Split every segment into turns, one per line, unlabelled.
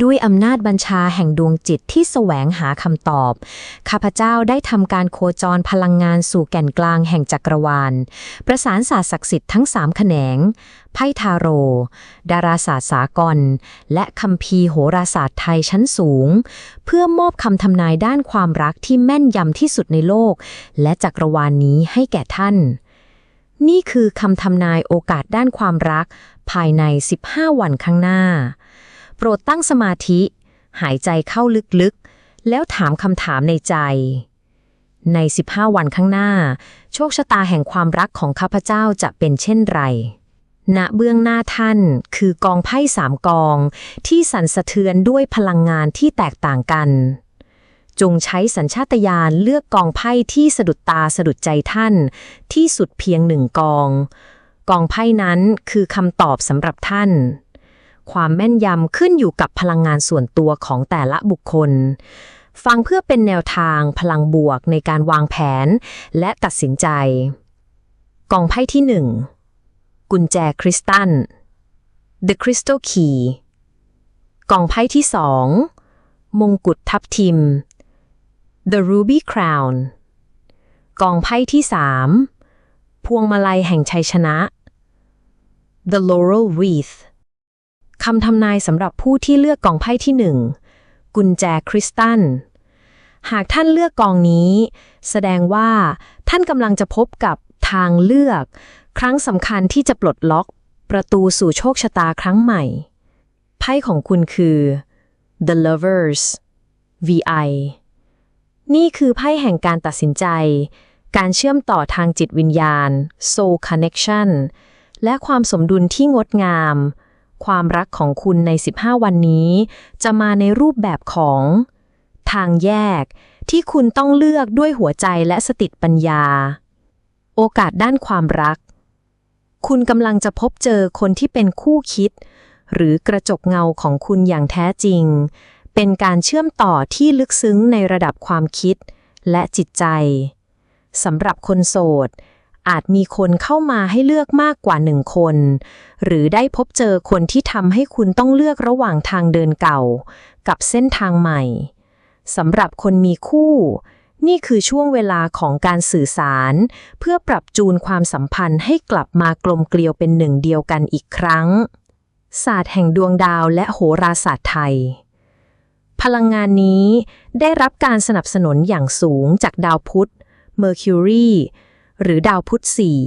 ด้วยอำนาจบัญชาแห่งดวงจิตที่แสวงหาคำตอบ ข้าพเจ้าได้ทำการโคจรพลังงานสู่แก่นกลางแห่งจักรวาล ประสานศาสตร์ศักดิ์สิทธิ์ทั้งสามแขนง ไพ่ทาโร ดาราศาสตร์สากล และคัมภีร์โหราศาสตร์ไทยชั้นสูง เพื่อมอบคำทำนายด้านความรักที่แม่นยำที่สุดในโลก และจักรวาลนนี้ให้แก่ท่านนี่คือคำทำนายโอกาสด้านความรัก ภายใน 15 วันข้างหน้า โปรดตั้งสมาธิ หายใจเข้าลึกๆ แล้วถามคำถามในใจ ใน 15 วันข้างหน้า โชคชะตาแห่งความรักของข้าพเจ้าจะเป็นเช่นไรณเบื้องหน้าท่านคือกองไพ่สามกอง ที่สั่นสะเทือนด้วยพลังงานที่แตกต่างกัน จงใช้สัญชาตญาณเลือกกองไพ่ที่สะดุดตาสะดุดใจท่าน ที่สุดเพียงหนึ่งกอง กองไพ่นั้นคือคำตอบสำหรับท่าน ความแม่นยำขึ้นอยู่กับพลังงานส่วนตัวของแต่ละบุคคล ฟังเพื่อเป็นแนวทางพลังบวกในการวางแผน และตัดสินใจ กองไพ่ที่หนึ่งกุญแจคริสตัล The Crystal Key กองไพ่ที่สองมงกุฎทับทิม The Ruby Crown กองไพ่ที่สามพวงมาลัยแห่งชัยชนะ The Laurel Wreath คำทำนายสำหรับผู้ที่เลือกกองไพ่ที่หนึ่งกุญแจคริสตัลหากท่านเลือกกองนี้ แสดงว่าท่านกำลังจะพบกับทางเลือก ครั้งสำคัญที่จะปลดล็อก ประตูสู่โชคชะตาครั้งใหม่ ไพ่ของคุณคือ The Lovers VI นี่คือไพ่แห่งการตัดสินใจ การเชื่อมต่อทางจิตวิญญาณ Soul Connection และความสมดุลที่งดงาม ความรักของคุณใน 15 วันนี้ จะมาในรูปแบบของ ทางแยก ที่คุณต้องเลือกด้วยหัวใจและสติปัญญา โอกาสด้านความรัก คุณกำลังจะพบเจอคนที่เป็นคู่คิด หรือกระจกเงาของคุณอย่างแท้จริง เป็นการเชื่อมต่อที่ลึกซึ้งในระดับความคิด และจิตใจสำหรับคนโสด อาจมีคนเข้ามาให้เลือกมากกว่าหนึ่งคน หรือได้พบเจอคนที่ทำให้คุณต้องเลือกระหว่างทางเดินเก่า กับเส้นทางใหม่สำหรับคนมีคู่ นี่คือช่วงเวลาของการสื่อสาร เพื่อปรับจูนความสัมพันธ์ให้กลับมากลมเกลียวเป็นหนึ่งเดียวกันอีกครั้ง ศาสตร์แห่งดวงดาวและโหราศาสตร์ไทยพลังงานนี้ได้รับการสนับสนุนอย่างสูงจากดาวพุธ Mercury หรือดาวพุธสี่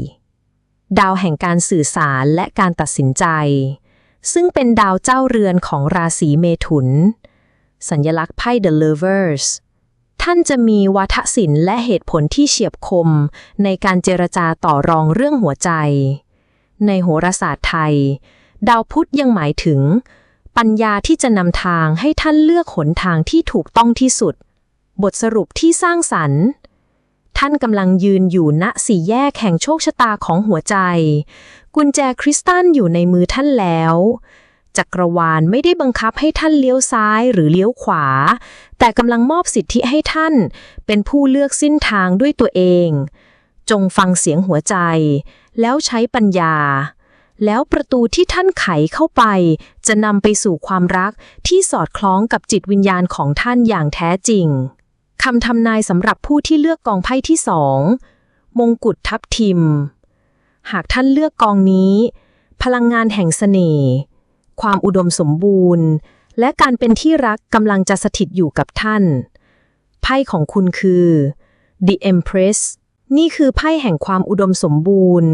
ดาวแห่งการสื่อสารและการตัดสินใจ ซึ่งเป็นดาวเจ้าเรือนของราศีเมถุน สัญลักษณ์ไพ่ The Lovers ท่านจะมีวาทศิลป์และเหตุผลที่เฉียบคม ในการเจรจาต่อรองเรื่องหัวใจ ในโหราศาสตร์ไทย ดาวพุธยังหมายถึง ปัญญาที่จะนำทางให้ท่านเลือกหนทางที่ถูกต้องที่สุด บทสรุปที่สร้างสรรค์ ท่านกำลังยืนอยู่ณสี่แยกแห่งโชคชะตาของหัวใจ กุญแจคริสตัลอยู่ในมือท่านแล้วจักรวาลไม่ได้บังคับให้ท่านเลี้ยวซ้ายหรือเลี้ยวขวา แต่กำลังมอบสิทธิให้ท่าน เป็นผู้เลือกสิ้นทางด้วยตัวเอง จงฟังเสียงหัวใจ แล้วใช้ปัญญา แล้วประตูที่ท่านไขเข้าไป จะนำไปสู่ความรักที่สอดคล้องกับจิตวิญญาณของท่านอย่างแท้จริง คำทำนายสำหรับผู้ที่เลือกกองไพ่ที่สองมงกุฎทับทิม หากท่านเลือกกองนี้ พลังงานแห่งเสน่ห์ความอุดมสมบูรณ์ และการเป็นที่รักกำลังจะสถิตอยู่กับท่าน ไพ่ของคุณคือ The Empress นี่คือไพ่แห่งความอุดมสมบูรณ์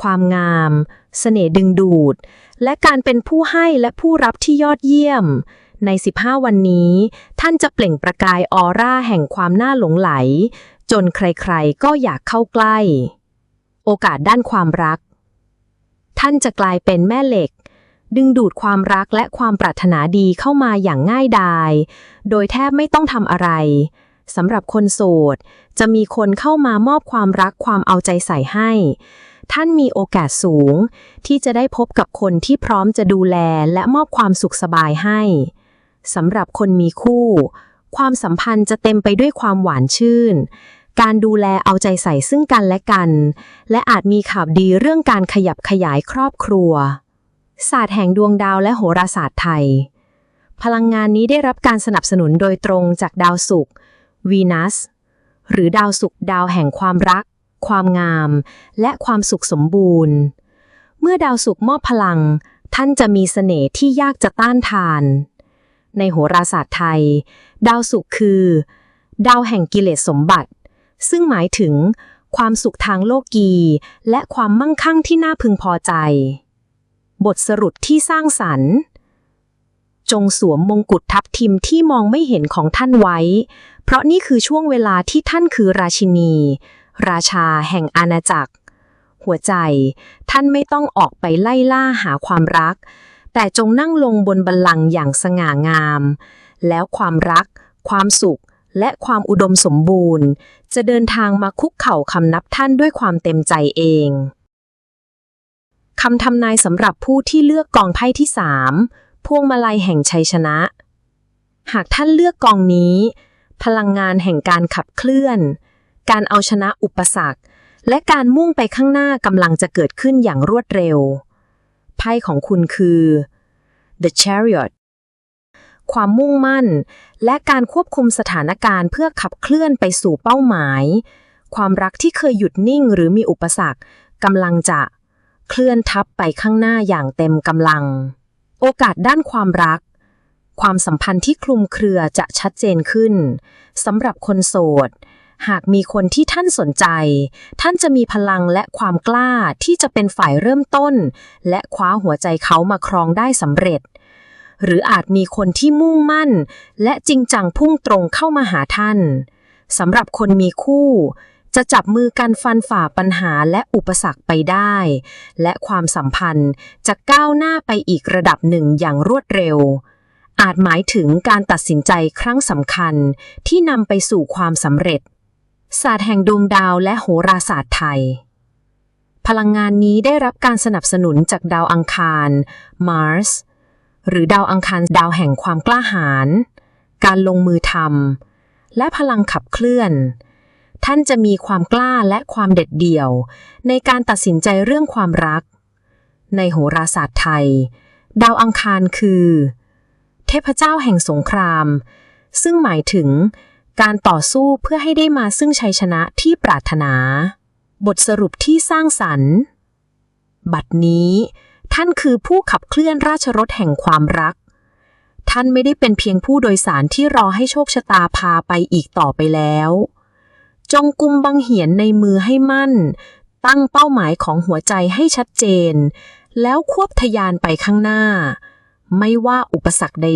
ความงามเสน่ห์ดึงดูด และการเป็นผู้ให้และผู้รับที่ยอดเยี่ยม ใน 15 วันนี้ ท่านจะเปล่งประกายออร่าแห่งความน่าหลงไหล จนใครๆ ก็อยากเข้าใกล้ โอกาสด้านความรัก ท่านจะกลายเป็นแม่เหล็ก ดึงดูดความรักและความปรารถนาดีเข้ามาอย่างง่ายดาย โดยแทบไม่ต้องทำอะไรสำหรับคนโสด จะมีคนเข้ามามอบความรักความเอาใจใส่ให้ ท่านมีโอกาสสูง ที่จะได้พบกับคนที่พร้อมจะดูแลและมอบความสุขสบายให้ สำหรับคนมีคู่ ความสัมพันธ์จะเต็มไปด้วยความหวานชื่น การดูแลเอาใจใส่ซึ่งกันและกัน และอาจมีข่าวดีเรื่องการขยับขยายครอบครัว ศาสตร์แห่งดวงดาวและโหราศาสตร์ไทย พลังงานนี้ได้รับการสนับสนุนโดยตรงจากดาวศุกร์วีนัส หรือดาวศุกร์ดาวแห่งความรัก ความงาม และความสุขสมบูรณ์ เมื่อดาวศุกร์มอบพลัง ท่านจะมีเสน่ห์ที่ยากจะต้านทาน ในโหราศาสตร์ไทย ดาวศุกร์คือ ดาวแห่งกิเลสสมบัติ ซึ่งหมายถึง ความสุขทางโลกี และความมั่งคั่งที่น่าพึงพอใจ บทสรุปที่สร้างสรรค์จงสวมมงกุฎทับทิมที่มองไม่เห็นของท่านไว้ เพราะนี่คือช่วงเวลาที่ท่านคือราชินี ราชาแห่งอาณาจักร หัวใจ ท่านไม่ต้องออกไปไล่ล่าหาความรัก แต่จงนั่งลงบนบัลลังก์อย่างสง่างาม แล้วความรัก ความสุข และความอุดมสมบูรณ์ จะเดินทางมาคุกเข่าคำนับท่านด้วยความเต็มใจเองคำทำนายสำหรับผู้ที่เลือกกองไพ่ที่สามพวงมาลัยแห่งชัยชนะ หากท่านเลือกกองนี้ พลังงานแห่งการขับเคลื่อน การเอาชนะอุปสรรค และการมุ่งไปข้างหน้ากำลังจะเกิดขึ้นอย่างรวดเร็ว ไพ่ของคุณคือ The Chariot ความมุ่งมั่น และการควบคุมสถานการณ์เพื่อขับเคลื่อนไปสู่เป้าหมาย ความรักที่เคยหยุดนิ่งหรือมีอุปสรรคกำลังจะเคลื่อนทับไปข้างหน้าอย่างเต็มกำลัง โอกาสด้านความรัก ความสัมพันธ์ที่คลุมเครือจะชัดเจนขึ้นสำหรับคนโสด หากมีคนที่ท่านสนใจ ท่านจะมีพลังและความกล้าที่จะเป็นฝ่ายเริ่มต้น และคว้าหัวใจเขามาครองได้สำเร็จ หรืออาจมีคนที่มุ่งมั่น และจริงจังพุ่งตรงเข้ามาหาท่านสำหรับคนมีคู่ จะจับมือกันฟันฝ่าปัญหาและอุปสรรคไปได้ และความสัมพันธ์จะก้าวหน้าไปอีกระดับหนึ่งอย่างรวดเร็วอาจหมายถึงการตัดสินใจครั้งสำคัญที่นำไปสู่ความสำเร็จ ศาสตร์แห่งดวงดาวและโหราศาสตร์ไทย พลังงานนี้ได้รับการสนับสนุนจากดาวอังคาร Mars หรือดาวอังคารดาวแห่งความกล้าหาญ การลงมือทำ และพลังขับเคลื่อน ท่านจะมีความกล้าและความเด็ดเดี่ยว ในการตัดสินใจเรื่องความรัก ในโหราศาสตร์ไทย ดาวอังคารคือ เทพเจ้าแห่งสงคราม ซึ่งหมายถึง การต่อสู้เพื่อให้ได้มาซึ่งชัยชนะที่ปรารถนา บทสรุปที่สร้างสรรค์ บัดนี้ ท่านคือผู้ขับเคลื่อนราชรถแห่งความรัก ท่านไม่ได้เป็นเพียงผู้โดยสารที่รอให้โชคชะตาพาไปอีกต่อไปแล้ว จงกุมบังเหียนในมือให้มั่น ตั้งเป้าหมายของหัวใจให้ชัดเจน แล้วควบทะยานไปข้างหน้า ไม่ว่าอุปสรรคใด